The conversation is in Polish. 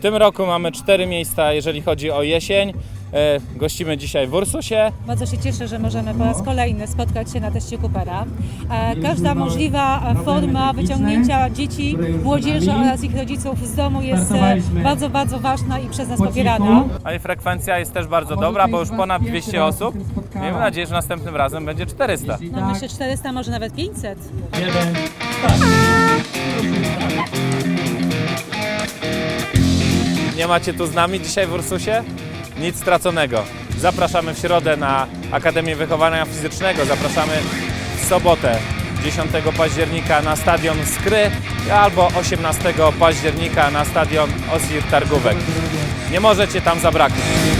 tym roku mamy cztery miejsca, jeżeli chodzi o jesień. E, Gościmy dzisiaj w Ursusie. Bardzo się cieszę, że możemy po raz kolejny spotkać się na teście Coopera. E, Każda możliwa forma wyciągnięcia dzieci, młodzieży oraz ich rodziców z domu jest e, bardzo, bardzo ważna i przez nas popierana. A i frekwencja jest też bardzo dobra, bo już ponad 200 osób. Miejmy nadzieję, że następnym razem będzie 400. No myślę 400, może nawet 500. Nie macie tu z nami dzisiaj w Ursusie? Nic straconego. Zapraszamy w środę na Akademię Wychowania Fizycznego. Zapraszamy w sobotę 10 października na stadion Skry albo 18 października na stadion Osir Targówek. Nie możecie tam zabraknąć.